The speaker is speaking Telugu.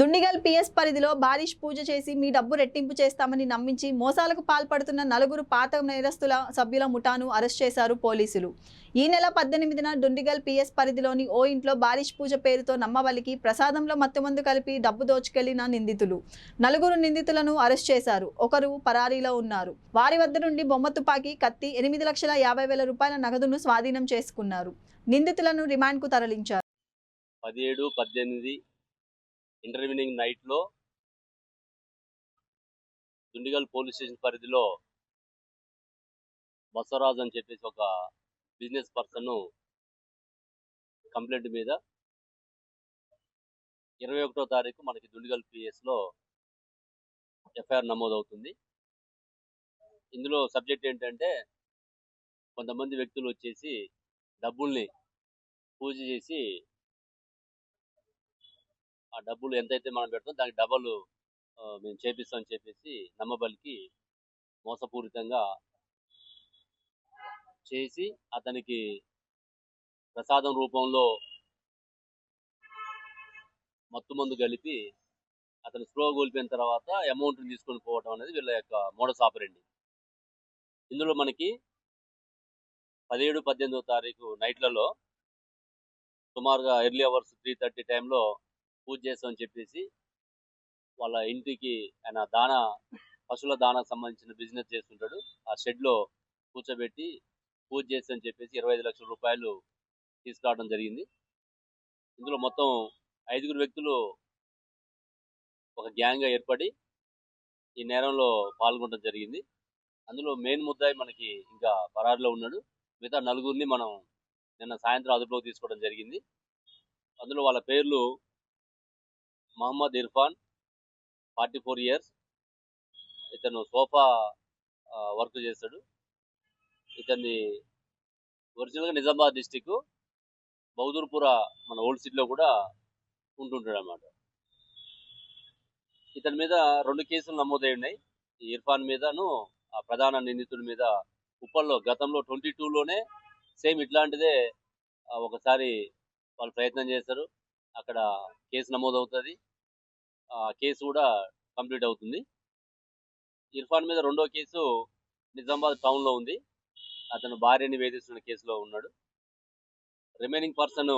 దుండిగల్ పిఎస్ పరిధిలో బారిష్ పూజ చేసి మీ డబ్బు రెట్టింపు చేస్తామని నమ్మించి మోసాలకు పాల్పడుతున్న నలుగురు పాత నేరస్తుల సభ్యుల ముఠాను అరెస్ట్ చేశారు పోలీసులు. ఈ నెల పద్దెనిమిదిన దుండిగల్ పిఎస్ పరిధిలోని ఓ ఇంట్లో బారిష్ పూజ పేరుతో నమ్మవలికి ప్రసాదంలో మత్తుమందు కలిపి డబ్బు దోచుకెళ్ళిన నిందితులు. నలుగురు నిందితులను అరెస్ట్ చేశారు. ఒకరు పరారీలో ఉన్నారు. వారి వద్ద నుండి బొమ్మ తుపాకీ కత్తి ఎనిమిది లక్షల యాభై వేల రూపాయల నగదును స్వాధీనం చేసుకున్నారు. నిందితులను రిమాండ్కు తరలించారు. పదిహేడు పద్దెనిమిది ఇంటర్వ్యూనింగ్ నైట్లో దుండిగల్ పోలీస్ స్టేషన్ పరిధిలో బసవరాజ్ అని చెప్పేసి ఒక బిజినెస్ పర్సన్ కంప్లైంట్ మీద ఇరవై ఒకటో తారీఖు మనకి దుండిగల్ పిఎస్లో ఎఫ్ఐఆర్ నమోదవుతుంది. ఇందులో సబ్జెక్ట్ ఏంటంటే కొంతమంది వ్యక్తులు వచ్చేసి డబ్బుల్ని పూజ చేసి ఆ డబ్బులు ఎంతైతే మనం పెడతాం దానికి డబల్ మేము చేపిస్తామని చెప్పేసి నమ్మబలికి మోసపూరితంగా చేసి అతనికి ప్రసాదం రూపంలో మత్తు మందు కలిపి అతను స్లో కోల్పోయిన తర్వాత అమౌంట్ని తీసుకొని పోవడం అనేది వీళ్ళ యొక్క మోడస్ ఆపరండి. ఇందులో మనకి పదిహేడు పద్దెనిమిదో తారీఖు నైట్లలో సుమారుగా ఎర్లీ అవర్స్ త్రీ థర్టీ టైంలో పూజ చేస్తామని చెప్పేసి వాళ్ళ ఇంటికి ఆయన దాన పశువుల దానాకు సంబంధించిన బిజినెస్ చేస్తుంటాడు. ఆ షెడ్లో కూర్చోబెట్టి పూజ చేస్తామని చెప్పేసి ఇరవై ఐదు లక్షల రూపాయలు తీసుకురావడం జరిగింది. ఇందులో మొత్తం ఐదుగురు వ్యక్తులు ఒక గ్యాంగ్గా ఏర్పడి ఈ నేరంలో పాల్గొనడం జరిగింది. అందులో మెయిన్ ముద్దాయి మనకి ఇంకా పరారులో ఉన్నాడు. మిగతా నలుగురిని మనం నిన్న సాయంత్రం అదుపులోకి తీసుకోవడం జరిగింది. అందులో వాళ్ళ పేర్లు Mohammed Irfan forty four years ఇతను సోఫా వర్క్ చేస్తాడు. ఇతన్ని ఒరిజినల్గా నిజామాబాద్ డిస్టిక్ బౌదూర్పుర మన ఓల్డ్ సిటీలో కూడా ఉంటుంటాడు అన్నమాట ఇతని మీద రెండు కేసులు నమోదై ఉన్నాయి ఈ ఇర్ఫాన్ మీదను ఆ ప్రధాన నిందితుడి మీద ఉప్పల్లో గతంలో ట్వంటీ టూలోనే సేమ్ ఇట్లాంటిదే ఒకసారి వాళ్ళు ప్రయత్నం చేస్తారు అక్కడ కేసు నమోదవుతుంది. ఆ కేసు కూడా కంప్లీట్ అవుతుంది. ఇర్ఫాన్ మీద రెండో కేసు నిజామాబాద్ టౌన్లో ఉంది. అతను భార్యని వేధిస్తున్న కేసులో ఉన్నాడు. Remaining person